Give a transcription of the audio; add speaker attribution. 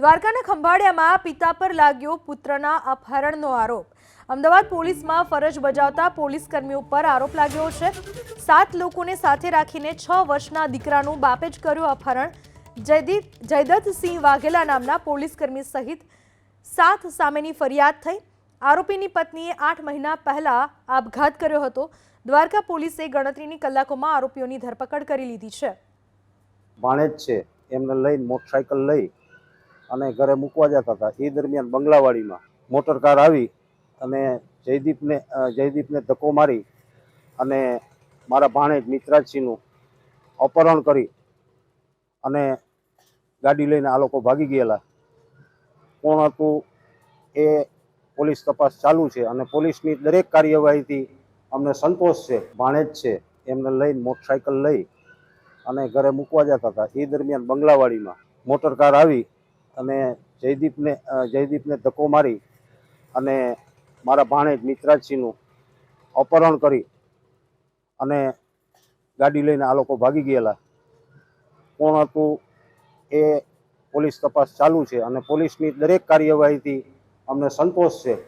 Speaker 1: દ્વારકાના ખંભાળિયામાં પિતા પર લાગ્યો પુત્રના અપહરણનો આરોપ. અમદાવાદ પોલીસમાં ફરજ બજાવતા પોલીસ કર્મીઓ પર આરોપ લાગ્યો છે. સાત લોકોને સાથે રાખીને છ વર્ષના દીકરાનું બાપે જ કર્યું અપહરણ. જયદીપ, જયદત્તસિંહ વાઘેલા નામના પોલીસ કર્મી સહિત સાત સામેની ફરિયાદ થઈ. આરોપીની પત્નીએ આઠ મહિના પહેલા આપઘાત કર્યો હતો. દ્વારકા પોલીસે ગણતરીની કલાકોમાં આરોપીઓની ધરપકડ કરી લીધી છે.
Speaker 2: ભાણેજ છે. એમને લઈને મોટરસાયકલ લઈ અને ઘરે મૂકવા જતા હતા. એ દરમિયાન બંગલાવાડીમાં મોટર કાર આવી અને જયદીપને જયદીપને ધક્કો મારી અને મારા ભાણેજ મિત્રાજસિંહનું અપહરણ કરી અને ગાડી લઈને આ લોકો ભાગી ગયેલા. કોણ હતું એ પોલીસ તપાસ ચાલુ છે અને પોલીસની દરેક કાર્યવાહીથી અમને સંતોષ છે, ભાણેજ છે. એમને લઈને મોટરસાયકલ લઈ અને ઘરે મૂકવા જતા હતા. એ દરમિયાન બંગલાવાડીમાં મોટર કાર આવી અને જયદીપને જયદીપને ધક્કો મારી અને મારા ભાણેજ મિત્રાજસિંહનું અપહરણ કરી અને ગાડી લઈને આ લોકો ભાગી ગયેલા. કોણ હતું એ પોલીસ તપાસ ચાલુ છે અને પોલીસની દરેક કાર્યવાહીથી અમને સંતોષ છે.